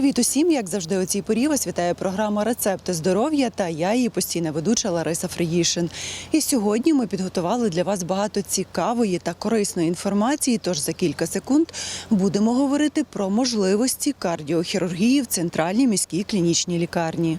Привіт усім! Як завжди, у цій порі вас вітає програма Рецепти здоров'я та я її постійна ведуча Лариса Фриїшин. І сьогодні ми підготували для вас багато цікавої та корисної інформації. Тож за кілька секунд будемо говорити про можливості кардіохірургії в центральній міській клінічній лікарні.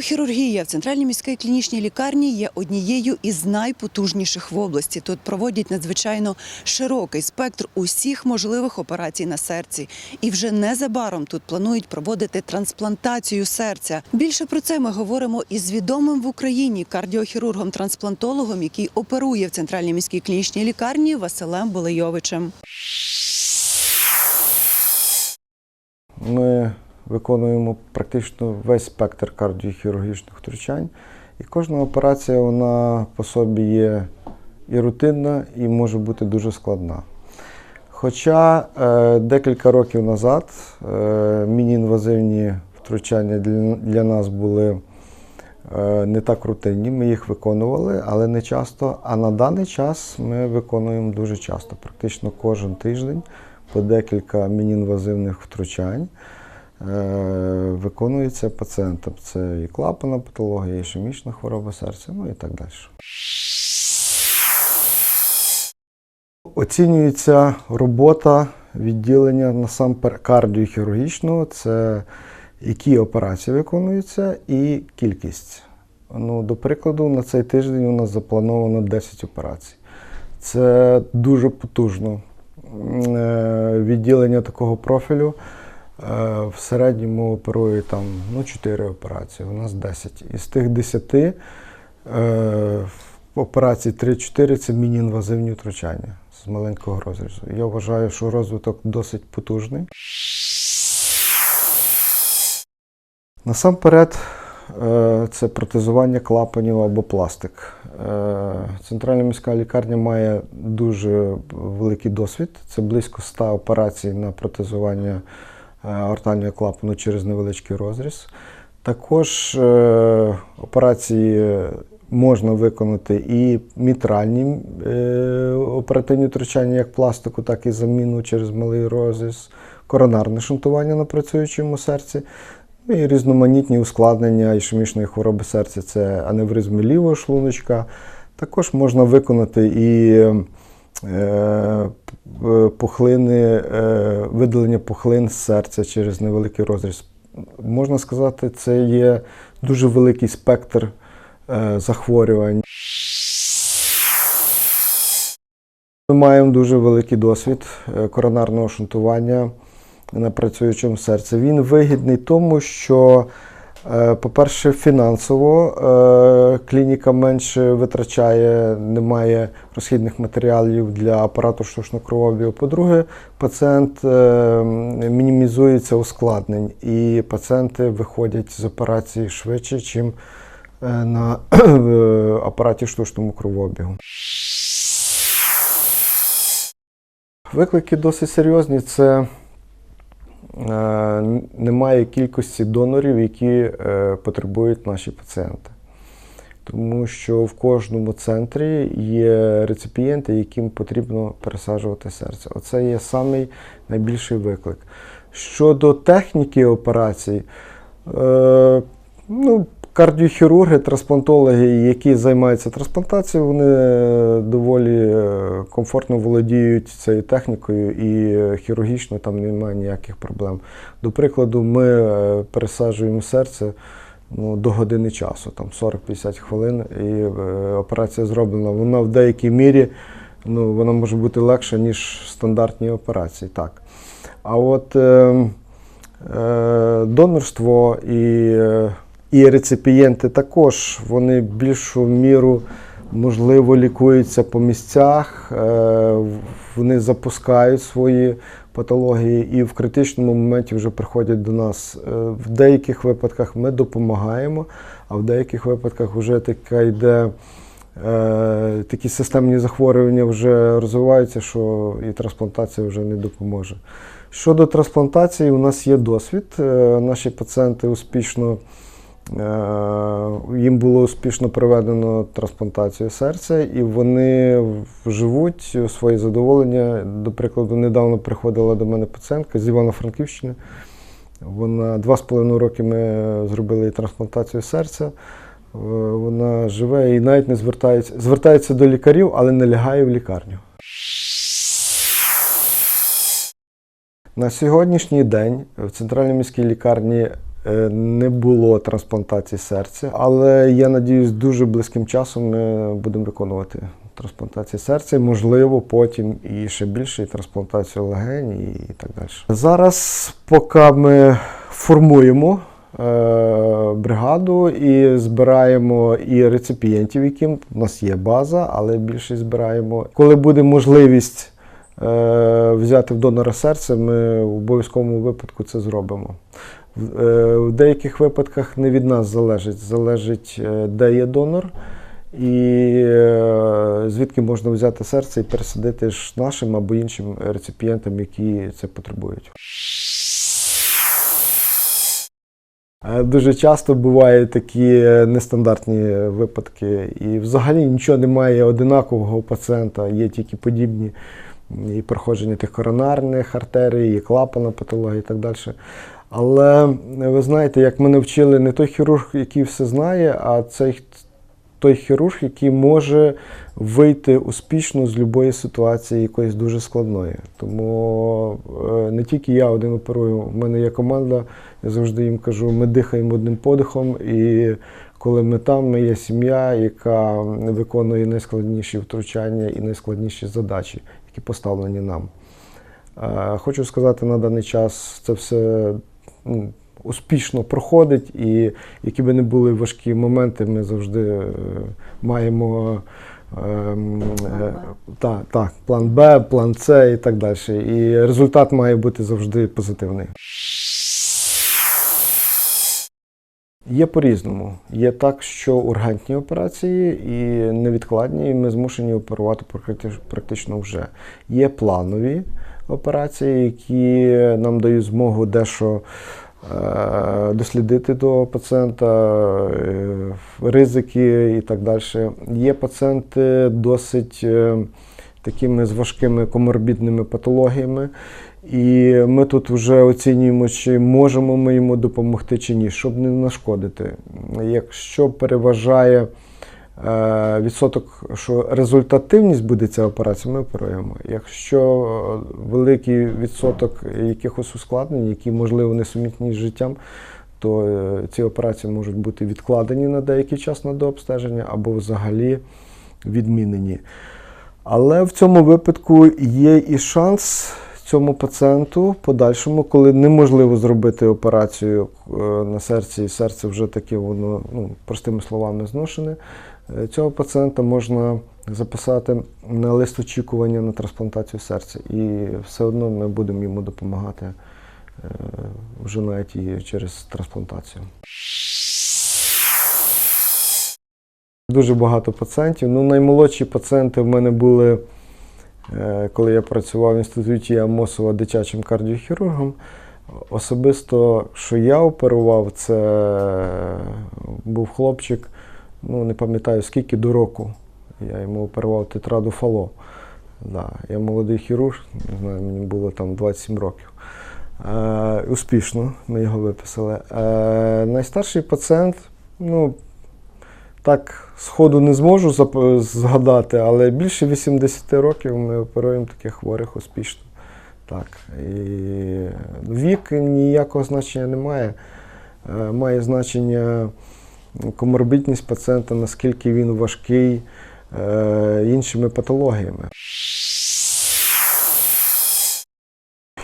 Кардіохірургія в центральній міській клінічній лікарні є однією із найпотужніших в області. Тут проводять надзвичайно широкий спектр усіх можливих операцій на серці. І вже незабаром тут планують проводити трансплантацію серця. Більше про це ми говоримо із відомим в Україні кардіохірургом-трансплантологом, який оперує в центральній міській клінічній лікарні Василем Болейовичем. Ми виконуємо практично весь спектр кардіохірургічних втручань. І кожна операція вона по собі є і рутинна, і може бути дуже складна. Хоча е, декілька років назад е, міні-інвазивні втручання для, для нас були е, не так рутинні, ми їх виконували, але не часто. А на даний час ми виконуємо дуже часто, практично кожен тиждень по декілька міні-інвазивних втручань виконується пацієнтам. Це і клапана патологія, і ішемічна хвороба серця, ну і так далі. Оцінюється робота відділення насамперед кардіохірургічного, це які операції виконуються і кількість. Ну, до прикладу, на цей тиждень у нас заплановано 10 операцій. Це дуже потужно. Е, Відділення такого профілю е, в середньому оперує там ну, 4 операції, у нас 10. Із тих 10 е, операцій 3-4 це міні-інвазивні втручання з маленького розрізу. Я вважаю, що розвиток досить потужний. Насамперед, е, це протезування клапанів або пластик. Е, Центральна міська лікарня має дуже великий досвід. Це близько 100 операцій на протезування е, аортального клапану через невеличкий розріз. Також е, операції можна виконати і мітральні е, оперативні втручання як пластику, так і заміну через малий розріз, коронарне шунтування на працюючому серці. Ну і різноманітні ускладнення ішемічної хвороби серця це аневризми лівого шлуночка. Також можна виконати і пухлини, е, видалення пухлин з серця через невеликий розріз. Можна сказати, це є дуже великий спектр е, захворювань. Ми маємо дуже великий досвід е, коронарного шунтування на працюючому серці. Він вигідний тому, що, е, по-перше, фінансово е, клініка менше витрачає, немає розхідних матеріалів для апарату штучного кровообігу. По-друге, пацієнт е, мінімізується ускладнень, і пацієнти виходять з операції швидше, ніж на е, апараті штучному кровообігу. Виклики досить серйозні. Це е, немає кількості донорів, які е, потребують наші пацієнти. Тому що в кожному центрі є реципієнти, яким потрібно пересаджувати серце. Оце є самий найбільший виклик. Щодо техніки операцій, е, ну, кардіохірурги, трансплантологи, які займаються трансплантацією, вони е, доволі е, комфортно володіють цією технікою і е, хірургічно там немає ніяких проблем. До прикладу, ми пересаджуємо серце ну, до години часу, там 40-50 хвилин, і операція зроблена. Вона в деякій мірі ну, вона може бути легша, ніж стандартні операції. Так. А от е, е, донорство і, і реципієнти також вони більшу міру можливо лікуються по місцях, е, вони запускають свої патології і в критичному моменті вже приходять до нас. Е, В деяких випадках ми допомагаємо, а в деяких випадках вже така йде. е, Такі системні захворювання вже розвиваються, що і трансплантація вже не допоможе. Щодо трансплантації, у нас є досвід. Наші пацієнти успішно Їм було успішно проведено трансплантацію серця, і вони живуть у своє задоволення. До прикладу, недавно приходила до мене пацієнтка з Івано-Франківщини. Вона два з половиною роки ми зробили трансплантацію серця. Е, Вона живе і навіть не звертається, звертається до лікарів, але не лягає в лікарню. На сьогоднішній день в центральній міській лікарні е, не було трансплантації серця, але я надіюсь, дуже близьким часом ми будемо виконувати трансплантацію серця, можливо, потім і ще більше і трансплантацію легень і так далі. Зараз, поки ми формуємо е, бригаду і збираємо і реципієнтів, яким у нас є база, але більше збираємо. Коли буде можливість е, взяти в донора серце, ми в обов'язковому випадку це зробимо. В, е, деяких випадках не від нас залежить, залежить, е, де є донор. І е, звідки можна взяти серце і пересадити ж нашим або іншим реципієнтам, які це потребують. Дуже часто бувають такі нестандартні випадки, і взагалі нічого немає одинакового у пацієнта, є тільки подібні і проходження тих коронарних артерій, і клапана патології і так далі. Але ви знаєте, як мене вчили не той хірург, який все знає, а цей той хірург, який може вийти успішно з будь-якої ситуації якоїсь дуже складної. Тому е, не тільки я один оперую, в мене є команда, я завжди їм кажу, ми дихаємо одним подихом, і коли ми там, ми є сім'я, яка виконує найскладніші втручання і найскладніші задачі, які поставлені нам. Е, Хочу сказати, на даний час це все успішно проходить, і які би не були важкі моменти, ми завжди е, маємо ем, е, та, так, план Б, план С і так далі. І результат має бути завжди позитивний. Є по-різному. Є так, що ургентні операції і невідкладні, і ми змушені оперувати практи- практично вже. Є планові операції, які нам дають змогу дещо е, дослідити до пацієнта, е, ризики і так далі. Є пацієнти досить е, такими з важкими коморбідними патологіями. І ми тут вже оцінюємо, чи можемо ми йому допомогти чи ні, щоб не нашкодити. Якщо переважає е, відсоток, що результативність буде ця операція, ми оперуємо. Якщо великий відсоток якихось ускладнень, які можливо несумітні з життям, то е, ці операції можуть бути відкладені на деякий час на дообстеження або взагалі відмінені. Але в цьому випадку є і шанс цьому пацієнту подальшому, коли неможливо зробити операцію е, на серці, і серце вже таке, воно, ну, простими словами, зношене. е, Цього пацієнта можна записати на лист очікування на трансплантацію серця. І все одно ми будемо йому допомагати е, вже навіть і через трансплантацію. Дуже багато пацієнтів. Ну, наймолодші пацієнти в мене були, коли я працював в інституті Амосова дитячим кардіохірургом. Особисто, що я оперував, це був хлопчик, ну не пам'ятаю скільки до року. Я йому оперував тетраду фало. Да, я молодий хірург, не знаю, мені було там 27 років. Е, успішно ми його виписали. Е, найстарший пацієнт, ну, так сходу не зможу згадати, але більше 80 років ми оперуємо таких хворих успішно. Так. І вік ніякого значення не має. Е, Має значення коморбідність пацієнта, наскільки він важкий е, іншими патологіями.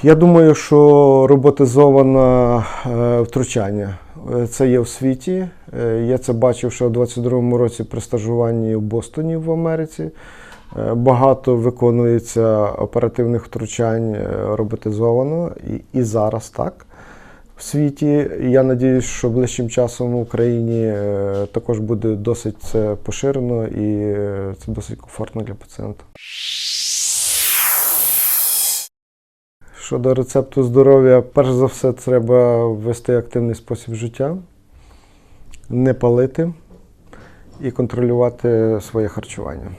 Я думаю, що роботизоване е, втручання е, це є в світі. Е, Я це бачив ще у 22-му році при стажуванні в Бостоні в Америці. Багато виконується оперативних втручань роботизовано і, і зараз так в світі. Я сподіваюся, що ближчим часом в Україні також буде досить це поширено і це досить комфортно для пацієнта. Щодо рецепту здоров'я, перш за все, треба вести активний спосіб життя. не палити і контролювати своє харчування.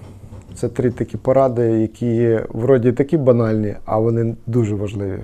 Це три такі поради, які вроді такі банальні, а вони дуже важливі.